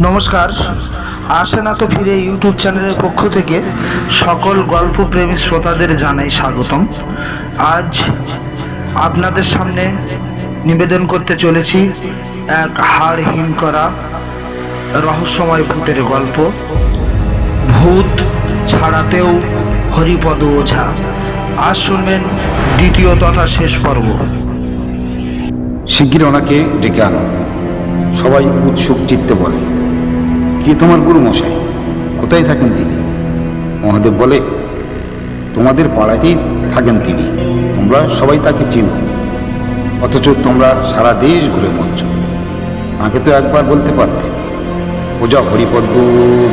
নমস্কার। আসে না তো ফিরে ইউটিউব চ্যানেলের পক্ষ থেকে সকল গল্প প্রেমী শ্রোতাদের জানাই স্বাগতম। আজ আপনাদের সামনে নিবেদন করতে চলেছি এক হাড় হিম করা রহস্যময় ভূতের গল্প। ভূত ছাড়াতেও হরিপদ ওঝা। আজ শুনবেন দ্বিতীয় তথা শেষ পর্ব। শিগগির ওনাকে ডেকে আনো সবাই উৎসুক চিত্তে বলে। কি তোমার গুরু মশাই কোথায় থাকেন তিনি? মহাদেব বলে, তোমাদের পাড়াতেই থাকেন তিনি। তোমরা সবাই তাকে চিনো। অথচ তোমরা সারা দেশ ঘুরে মরছ। তাকে তো একবার বলতে পারতে। ওজা হরিপদ্ম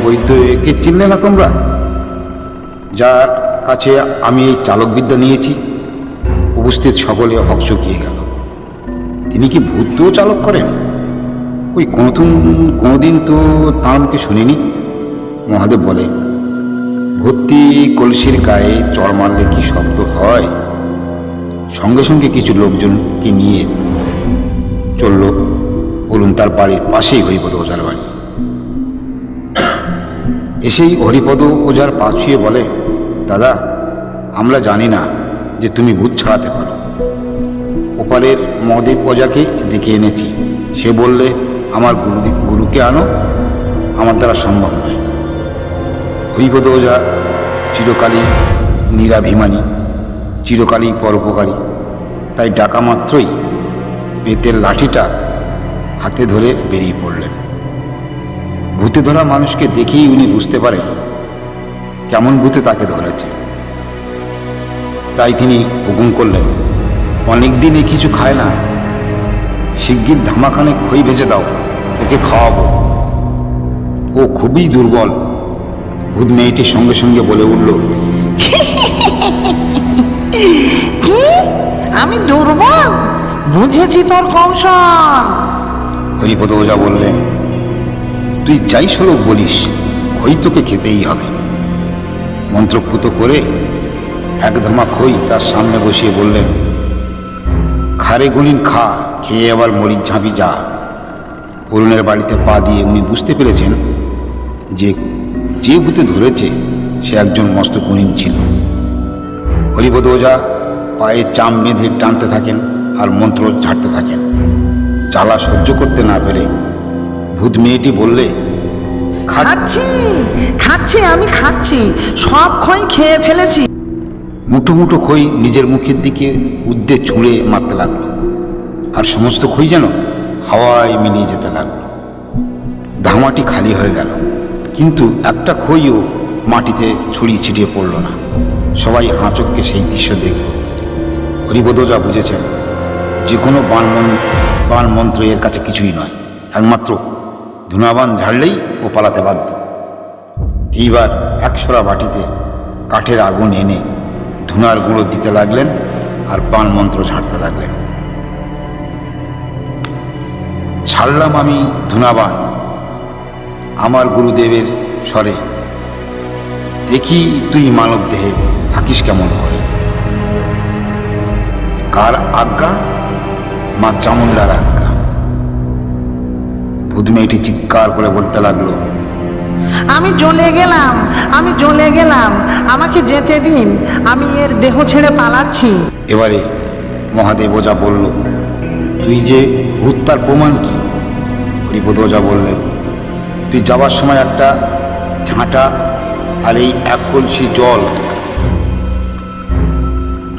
বৈদ্য, একে চিনলে না তোমরা? যার কাছে আমি এই চালকবিদ্যা নিয়েছি, উপস্থিত সকলে হকচকিয়ে গেল। তিনি কি ভূতও চালক করেন? ওই কোনোদিন কোনোদিন তো মুখে শুনিনি? মহাদেব বলে ভর্তি কলসির গায়ে চড় মারলে কি শব্দ হয়? সঙ্গে সঙ্গে কিছু লোকজনকে নিয়ে চলল। বলুন, তার বাড়ির পাশেই হরিপদ ওঝার বাড়ি। এসেই হরিপদ ওঝার পা ছুঁয়ে বলে, দাদা, আমরা জানি না যে তুমি ভূত ছাড়াতে পারো। ওপারের মহাদেব ওজাকে ডেকে এনেছি। সে বললে আমার গুরু গুরুকে আনো, আমার দ্বারা সম্ভব নয়। হরিপদ ওঝা চিরকালই নিরাভিমানী, চিরকালই পরোপকারী। তাই ডাকা মাত্রই বেতের লাঠিটা হাতে ধরে বেরিয়ে পড়লেন। ভূতে ধরা মানুষকে দেখেই উনি বুঝতে পারেন কেমন ভূতে তাকে ধরেছে। তাই তিনি হুকুম করলেন, অনেক দিন কিছু খায় না। শিগগির ধামাখানে খই ভেজে দাও। ওকে খাওয়াবো। ও খুবই দুর্বল। ভূত মেয়েটি সঙ্গে সঙ্গে বলে উঠল আমি দুর্বল? বুঝেছি তোর কৌশল। হরিপদ ওঝা বললেন তুই যাই শ্লোক বলিস খই তোকে খেতেই হবে। মন্ত্রপুত করে এক ধামা খই তার সামনে বসিয়ে বললেন খারে গুলিন খা খেয়ে আবার মরিচ ঝাঁপি যা। অরুণের বাড়িতে পা দিয়ে উনি বুঝতে পেরেছেন যে যে ভূতে ধরেছে সে একজন মস্ত গুণিন ছিল। হরিপদ ওঝা পায়ে চাম বেঁধে টানতে থাকেন আর মন্ত্র ঝাড়তে থাকেন। জ্বালা সহ্য করতে না পেরে ভূত মেয়েটি বললে খাচ্ছি খাচ্ছি আমি খাচ্ছি সব খই খেয়ে ফেলেছি। মুঠো মুঠো খই নিজের মুখের দিকে উদ্দে ছুঁড়ে মারতে লাগল। আর সমস্ত খই যেন হাওয়ায় মিলিয়ে যেতে লাগল। ধামাটি খালি হয়ে গেল। কিন্তু একটা খইও মাটিতে ছড়িয়ে ছিটিয়ে পড়ল না। সবাই হাঁচককে সেই দৃশ্য দেখল। হরিবোধজা বুঝেছেন যে কোনো বান মন- বান মন্ত্র এর কাছে কিছুই নয়। একমাত্র ধুনাবান ঝাড়লেই ও পালাতে বাধ্য। এইবার একশোরা বাটিতে কাঠের আগুন এনে ধুনার গুঁড়ো দিতে লাগলেন আর পান মন্ত্র ঝাড়তে লাগলেন। ছাড়লাম আমি ধুনাবান আমার গুরুদেবের স্বরে। দেখি তুই মানব দেহে থাকিস কেমন করে। কার আজ্ঞা? মা চামুন্ডার আজ্ঞা। ভূত মেয়েটি চিৎকার করে বলতে লাগল আমি জ্বলে গেলাম আমি জ্বলে গেলাম আমাকে যেতে দিন আমি এর দেহ ছেড়ে পালাচ্ছি। এবারে মহাদেব ওঝা বলল তুই যে ভূত তার প্রমাণ কি? হরিপদ ওঝা বললেন, তুই যাওয়ার সময় একটা ঝাঁটা আর এই এক কলসি জল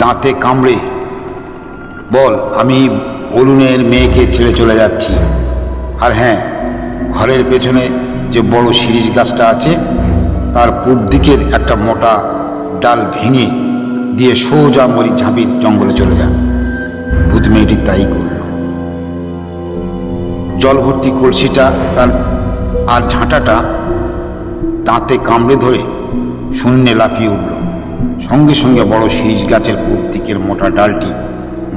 দাঁতে কামড়ে বল, আমি অরুণের মেয়েকে ছেড়ে চলে যাচ্ছি। আর হ্যাঁ ঘরের পেছনে যে বড় শিরিষ গাছটা আছে, তার পূব দিকের একটা মোটা ডাল ভেঙে দিয়ে সোজা মরি ঝাঁপির জঙ্গলে চলে যান। ভূত মেয়েটি তাই জল ভর্তি কলসিটা তার আর ঝাঁটাটা দাঁতে কামড়ে ধরে শূন্যে লাফিয়ে উঠল। সঙ্গে সঙ্গে বড় শিরিষ গাছের পূব দিকের মোটা ডালটি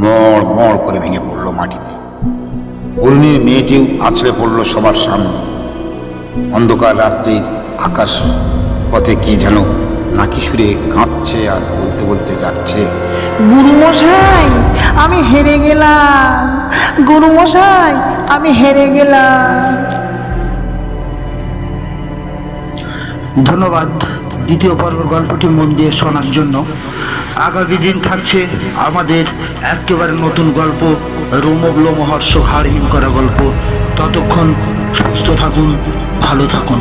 মড় মড় করে ভেঙে পড়ল মাটিতে। অরুণের মেয়েটিও আছড়ে পড়ল সবার সামনে। অন্ধকার রাত্রির আকাশ পথে কি যেন নাকি সুরে কাঁদছে আর বলতে বলতে যাচ্ছে? গুরুমশাই আমি হেরে গেলাম। গুরুমশাই আমি হেরে গেলাম। ধন্যবাদ। দ্বিতীয় পর্বের গল্পটি মন দিয়ে শোনার জন্য। আগামী দিন থাকছে আমাদের একেবারে নতুন গল্প রোমগ্লোমহর্ষ হাড়হিম করা গল্প। ততক্ষণ সুস্থ থাকুন ভালো থাকুন।